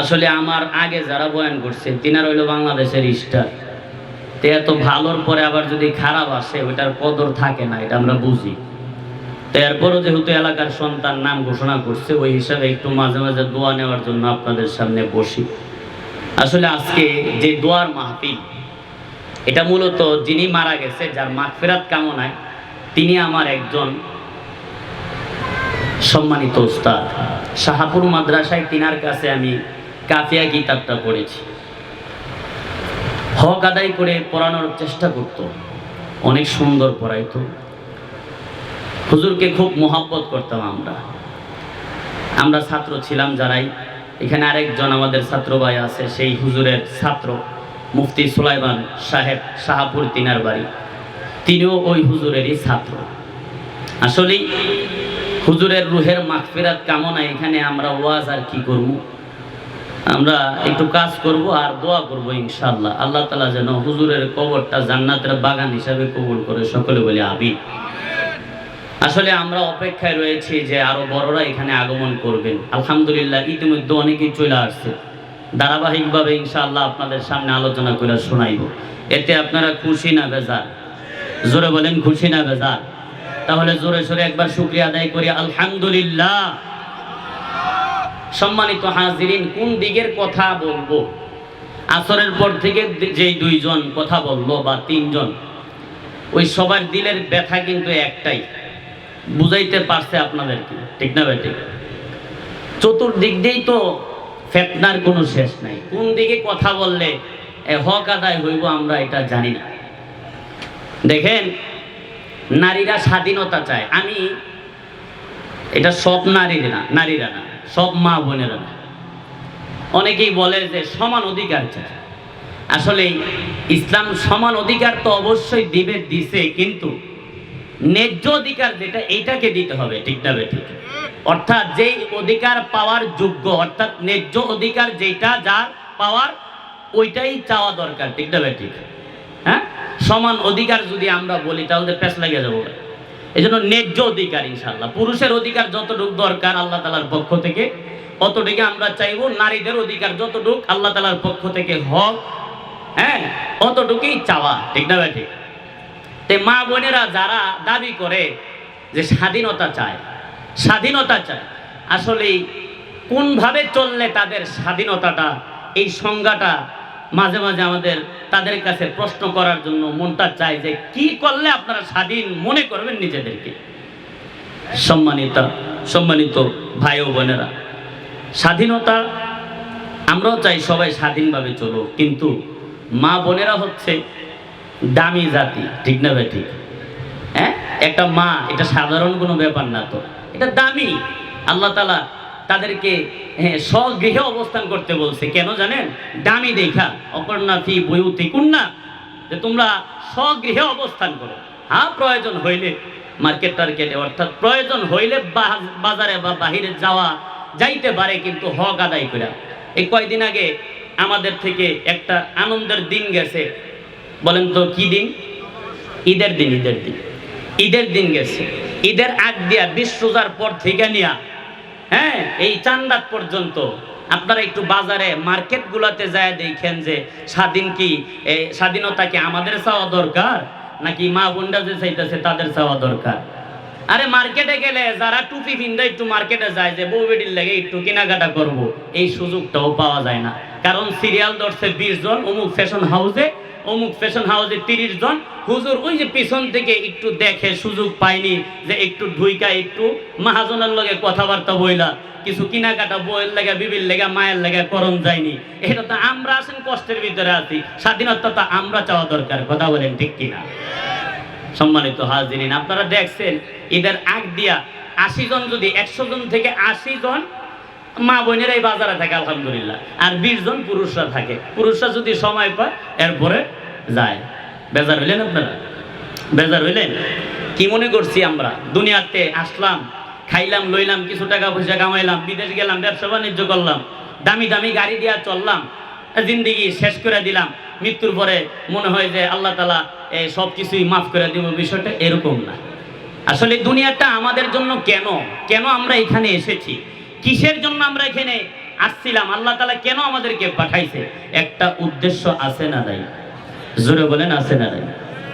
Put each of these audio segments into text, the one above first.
আসলে আমার আগে যারা বয়ান করছে, তিনার হইল বাংলাদেশের স্টার। তো এত ভালোর পরে আবার যদি খারাপ আসে, ওইটার কদর থাকে না, এটা আমরা বুঝি। এরপরও যেহেতু এলাকার সন্তান নাম ঘোষণা করছে, ওই হিসাবে একটু মাঝে মাঝে দোয়া নেওয়ার জন্য আপনাদের সামনে বসি। আসলে আজকে যে দোয়ার মাহফিল, এটা মূলত যিনি মারা গেছে, যার মাগফিরাত কামনায়, তিনি আমার একজন সম্মানিত ওস্তাদ। শাহাপুর মাদ্রাসায় তিনার কাছে আমি কাফিয়া কিতাবটা পড়েছি। হক আদায় করে পড়ানোর চেষ্টা করত। অনেক সুন্দর পড়াইতো। হুজুরকে খুব মোহাব্বত করতাম আমরা। আমরা ছাত্র ছিলাম যারাই। এখানে আরেকজন আমাদের ছাত্র ভাই আছে, সেই হুজুরের ছাত্র, মুফতি সুলাইমান সাহেব শাহাপুর তিনার বাড়ি। তিনিও ওই হুজুরেরই ছাত্র। আসলেই হুজুরের রুহের মাগফিরাত কামনায় এখানে আমরা ওয়াজ আর কি করব? আমরা একটু কাজ করব আর দোয়া করব ইনশাআল্লাহ। আল্লাহ তালা যেন হুজুরের কবরটা জান্নাতের বাগান হিসাবে কবুল করে, সকলে বলে আবি আসলে আমরা অপেক্ষায় রয়েছি যে আরও বড়রা এখানে আগমন করবেন। আলহামদুলিল্লাহ, ইতিমধ্যে অনেকেই চলে আসছে। ধারাবাহিকভাবে ইনশাআল্লাহ আপনাদের সামনে আলোচনা করে শোনাইব। এতে আপনারা খুশি না বেজার? জোরে বলেন, খুশি না বেজার? তাহলে জোরে সোরে একবার শুক্রিয়া আদায় করি। আলহামদুলিল্লাহ। সম্মানিত হাজিরিন, কোন দিকের কথা বলব? আসরের পর থেকে যেই দুইজন কথা বলল বা তিনজন, ওই সবার দিলের ব্যথা কিন্তু একটাই। বুঝাইতে পারছে আপনাদেরকে, ঠিক না বেটি চতুর্দিক দিয়েই তো ফেতনার কোনো শেষ নাই। কোন দিকে কথা বললে হক আদায় হইব আমরা এটা জানি না। দেখেন, নারীরা স্বাধীনতা চায়। আমি, এটা সব নারীরা না নারীরা না। সব মা বোনেরা। না অনেকেই বলে যে সমান অধিকার চায়। আসলে ইসলাম সমান অধিকার তো অবশ্যই দিবে, দিছে, কিন্তু ন্যায্য অধিকার যেটা, এইটাকে দিতে হবে, ঠিক না ঠিক অর্থাৎ যেই অধিকার পাওয়ার যোগ্য, অর্থাৎ ন্যায্য অধিকার যেটা যার পাওয়ার ওইটাই চাওয়া দরকার, ঠিক না ঠিক হ্যাঁ? সমান অধিকার যদি আমরা বলি, তাহলে পেশ লেগে যাব। এই জন্য ন্যায্য অধিকার ইনশাল্লাহ পুরুষের অধিকার যতটুক দরকার আল্লাহ তালার পক্ষ থেকে, অতটুকু আমরা চাইব নারীদের অধিকার যতটুক আল্লাহ তালার পক্ষ থেকে হক হ্যাঁ অতটুকুই চাওয়া, ঠিক না ভাই ঠিক? তে মা বোনেরা যারা দাবি করে যে স্বাধীনতা চায় স্বাধীনতা চায় আসলে কোনভাবে চললে তাদের স্বাধীনতাটা, এই সংজ্ঞাটা মাঝে মাঝে আমাদের তাদের কাছে প্রশ্ন করার জন্য মনটা চায় যে কি করলে আপনারা স্বাধীন মনে করবেন নিজেদেরকে? সম্মানিত সম্মানিত ভাই ও বোনেরা, স্বাধীনতা আমরাও চাই সবাই স্বাধীনভাবে চলো কিন্তু মা বোনেরা হচ্ছে দামি জাতি, ঠিক না ভাই ঠিক? হ্যাঁ? একটা মা, এটা সাধারণ কোনো ব্যাপার না তো। এটা দামি। আল্লাহ তালা তাদেরকে হ্যাঁ স্বগৃহে অবস্থান করতে বলছে। কেন জানেন? দামি দেখা। অপর্ণা ফি বইউতি কুন্না। যে তোমরা স্বগৃহে অবস্থান করো। হ্যাঁ প্রয়োজন হইলে মার্কেট টার্কেটে, অর্থাৎ প্রয়োজন হইলে বাজারে বা বাহিরে যাওয়া যাইতে পারে, কিন্তু হক আদায় করে এই কয়দিন আগে আমাদের থেকে একটা আনন্দের দিন গেছে। বলেন তো, কি দিন? ঈদের দিন ঈদের দিন। ঈদের দিন গেছে। ঈদের আগ দিয়া, বিশ রোজার পর থেকে নিয়া হ্যাঁ এই চান্দাত পর্যন্ত। আপনারা একটু বাজারে মার্কেট গুলাতে যায় দেখেন যে স্বাধীন কি স্বাধীনতা কি আমাদের চাওয়া দরকার? নাকি মা বোনরা যে চাইতেছে তাদের চাওয়া দরকার? আরে মার্কেটে গেলে যারা টুপি ভিন্দা একটু মার্কেটে যায় যে বউ বেটির লেগে একটু কেনাকাটা করব, এই সুযোগটাও পাওয়া যায় না। কারণ সিরিয়াল ধরছে বিশ জন, অমুক ফ্যাশন হাউসে অমুক ফ্যাশন হাউসে তিরিশ জন, হুজুর ওই যে পিছন থেকে একটু দেখে সুযোগ পাইনি যে একটু ঢুইকা একটু মাহাজনের লগে কথাবার্তা বইলা। কিছু কেনাকাটা বইয়ের লেগে, বিবির লেগে, মায়ের লেগে করণ যায়নি। এটা তো আমরা আছেন কষ্টের ভিতরে আছি। স্বাধীনতা তো আমরা চাওয়া দরকার, কথা বলেন ঠিক কিনা? সম্মানিত হাজিরিন, আপনারা দেখছেন ঈদের আগ দিয়া আশি জন যদি, একশো জন থেকে আশি জন মা বোনেরাই বাজারে থাকে, আলহামদুলিল্লাহ। আর বিশ জন পুরুষরা থাকে। পুরুষরা যদি সময় পায়, এরপরে যায়। বেজার হইলেন আপনারা? বেজার হইলেন? কি মনে করছি আমরা? দুনিয়াতে আসলাম, খাইলাম, লইলাম, কিছু টাকা পয়সা কামাইলাম, বিদেশ গেলাম, ব্যবসা বাণিজ্য করলাম, দামি দামি গাড়ি দিয়া চললাম, জিন্দিগি শেষ করে দিলাম, মৃত্যুর পরে মনে হয় যে আল্লাহ তালা এই সব কিছুই মাফ করে দিব, বিষয়টা এরকম না। আসলে দুনিয়াটা আমাদের জন্য কেন? কেন আমরা এখানে এসেছি? কিসের জন্য আমরা এখানে আসছিলাম? আল্লাহ তালা কেন আমাদেরকে পাঠাইছে? একটা উদ্দেশ্য আছে না নাই? জোরে বলেন, আছে না নাই?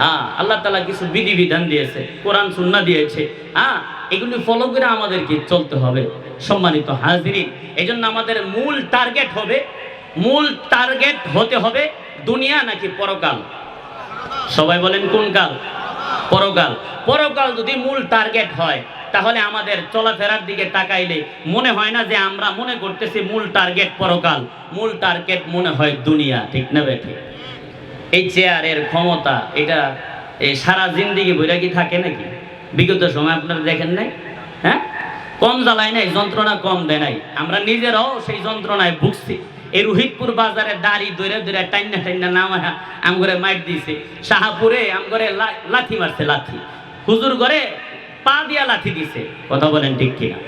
হ্যাঁ আল্লাহ তালা কিছু বিধিবিধান দিয়েছে, কোরআন সুন্না দিয়েছে। হ্যাঁ এগুলি ফলো করে আমাদেরকে চলতে হবে, সম্মানিত হাজিরি এই জন্য আমাদের মূল টার্গেট হবে, মূল টার্গেট হতে হবে দুনিয়া নাকি পরকাল? সবাই বলেন কোন কাল? পরকাল। পরকাল যদি মূল টার্গেট হয় তাহলে আমাদের চলাফেরার দিকে তাকাইলে মনে হয় না যে আমরা মনে করতেছি মূল টার্গেট পরকাল। মূল টার্গেট মনে হয় দুনিয়া, ঠিক না বেঠে এই চেয়ারের ক্ষমতা, এটা এই সারা জিন্দিগি বইরা কি থাকে নাকি? বিগত সময় আপনারা দেখেন নাই? হ্যাঁ? কম জ্বালায় নাই, যন্ত্রণা কম দেয় নাই। আমরা নিজেরাও সেই যন্ত্রণায় ভুগছি। এই রোহিতপুর বাজারে দাড়ি দৈরে দৈরে টাইনা টাইনা নামা আমগরে মাইট দিছে। শাহাপুরে আমগরে লাথি মারছে, লাথি। হুজুর ঘরে পা দিয়া লাথি দিছে। কথা বলেন ঠিক কিনা?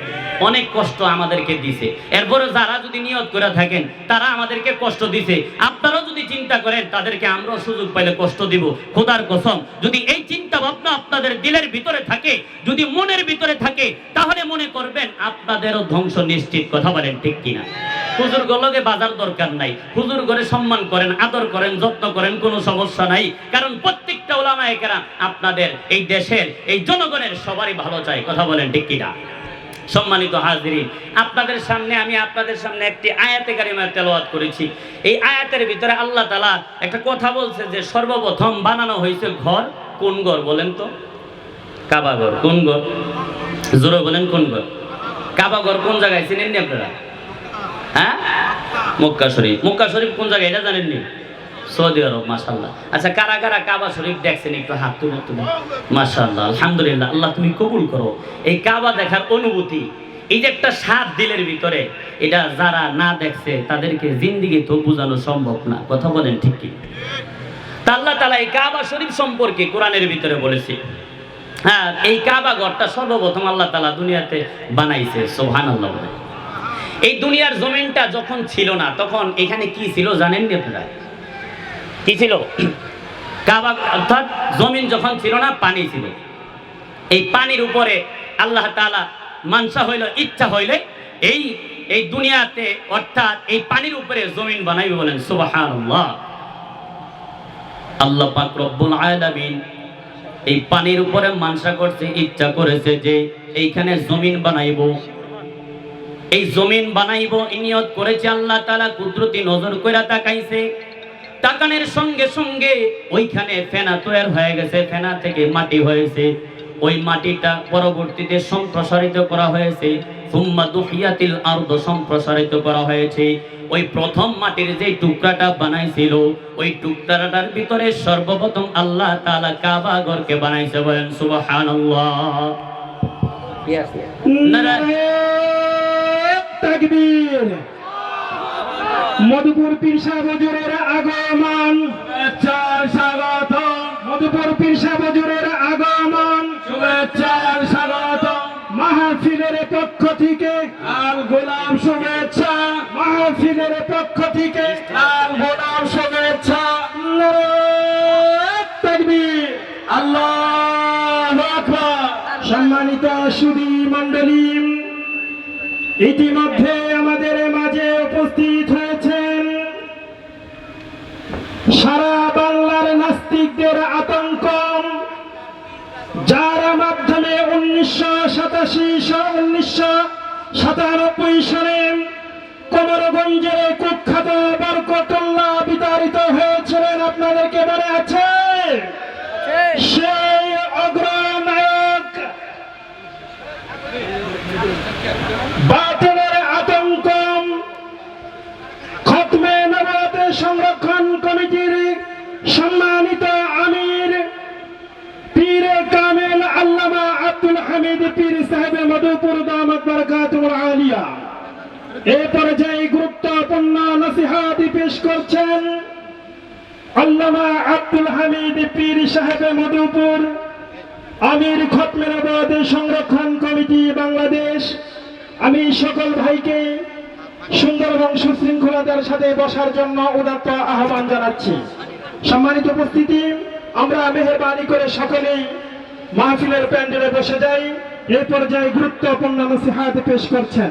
অনেক কষ্ট আমাদেরকে দিছে। এরপরে যারা যদি নিয়ত করে থাকেন, তারা আমাদেরকে কষ্ট দিছে। আপনারাও যদি চিন্তা করেন, তাদেরকে আমরাও সুযোগ পাইলে কষ্ট দিব। খোদার কসম, যদি এই চিন্তা ভাবনা আপনাদের দিলের ভিতরে থাকে, যদি মনের ভিতরে থাকে, তাহলে মনে করবেন আপনাদেরও ধ্বংস নিশ্চিত। কথা বলেন ঠিক কিনা? হুজুর গলকে বাজার দরকার নাই। হুজুর ঘরে সম্মান করেন, আদর করেন, যত্ন করেন, কোনো সমস্যা নাই। কারণ প্রত্যেকটা ওলামা একেরা আপনাদের এই দেশের, এই জনগণের সবারই ভালো চাই কথা বলেন ঠিক কিনা? সম্মানিত হাজরিন, আপনাদের সামনে আমি আপনাদের সামনে একটি আয়াতে কারিমা তেলাওয়াত করেছি। এই আয়াতের ভিতরে আল্লাহ তালা একটা কথা বলছে যে, সর্বপ্রথম বানানো হয়েছে ঘর, কোন ঘর বলেন তো? কাবা ঘর, কোন ঘর? জোরে বলেন, কোন ঘর? কাবা ঘর কোন জায়গায়? চিনেননি আপনারা? হ্যাঁ? মক্কা শরীফ। মক্কা শরীফ কোন জায়গায়? এটা জানেননি? সৌদি আরব মাশাল্লাহ আচ্ছা কারা কারা কাবা শরীফ দেখছেন একটু হাত তুলে তুলে। মাশাল্লাহ আলহামদুলিল্লাহ, আল্লাহ তুমি কবুল করো। এই কাবা দেখার অনুভূতি, এই যে একটা স্বাদ দিলের ভিতরে, এটা যারা না দেখছে, তাদেরকে জিন্দিগি তো বোঝানো সম্ভব না। কথা বলেন ঠিক কি? আল্লাহ তালা এই কাবা শরীফ সম্পর্কে কোরআনের ভিতরে বলেছে। হ্যাঁ এই কাবা ঘরটা সর্বপ্রথম আল্লাহ তালা দুনিয়াতে বানাইছে সোহান আল্লাহ এই দুনিয়ার জমিনটা যখন ছিল না, তখন এখানে কি ছিল জানেন আপনারা? কি ছিল? কাবা, অর্থাৎ জমিন যখন ছিল না, পানি ছিল। এই পানির উপরে আল্লাহ তাআলা মানসা হইল, ইচ্ছা হইলে এই এই দুনিয়াতে অর্থাৎ এই পানির উপরে জমিন বানাইবে বলেন, সুবহানাল্লাহ। আল্লাহ পাক রব্বুল আলামিন এই পানির উপরে মানসা করছে, ইচ্ছা করেছে যে এইখানে জমিন বানাইবো। এই জমিন বানাইব ইনিয়ত করেছে আল্লাহ তালা কুদরতি নজর কইরা তাকাইছে। তাকানের সঙ্গে সঙ্গে ওইখানে ফেনা তৈরি হয়ে গেছে ফেনা থেকে মাটি হয়েছে। ওই মাটিটা পরবর্তীতে সম্প্রসারিত করা হয়েছে। সুম্মা দুহিয়াতিল আরদ সম্প্রসারিত করা হয়েছে। ওই প্রথম মাটির যে টুকরাটা বানাইছিল ওই টুকরাটার ভিতরে সর্বপ্রথম আল্লাহ তাআলা কাবা ঘরকে বানাইছে বলেন সুবহানাল্লাহ। তাকবীর। মধুপুর পীরসা বজুরের আগমন। শুভেচ্ছার স্বাগত। মধুপুর পীরসা বজুরের আগমন। শুভেচ্ছার স্বাগত। মাহফিলের পক্ষ থেকে। লাল গোলাম শুভেচ্ছা। মাহফিলের পক্ষ থেকে। লাল গোলাম শুভেচ্ছা। আল্লাহ সম্মানিত সুদী মণ্ডলী ইতিমধ্যে সারা বাংলার নাস্তিকদের আতঙ্ক। যার মাধ্যমে উনিশশো সাতাশি, উনিশশো সাতানব্বই সালে কমরগঞ্জে কুখ্যাত বরকতুল্লাহ বিতাড়িত হয়েছিলেন, আপনাদেরকে মনে আছে। সেই অগ্রনায়ক বাতিলের আতঙ্ক খতমে নবাত সংরক্ষণ কমিটির সম্মানিত আমির পীর কামেল আল্লামা আব্দুল হামিদ পীর সাহেব মধুপুর দামত বরকাতুল আলিয়া। এ পর্যায়ে গুরুত্বপূর্ণ নসিহাতি পেশ করছেন আল্লামা আব্দুল হামিদ পীর সাহেব মধুপুর আমির খতমেরাবাদ সংরক্ষণ কমিটি বাংলাদেশ। আমি সকল ভাইকে সুন্দর এবং সুশৃঙ্খলতার সাথে বসার জন্য উদাত্ত আহ্বান জানাচ্ছি। সম্মানিত উপস্থিতি, আমরা মেহরবানি করে সকলেই মাহফিলের প্যান্ডেলে বসে যাই এ পর্যায়ে গুরুত্বপূর্ণ নসিহাত পেশ করছেন।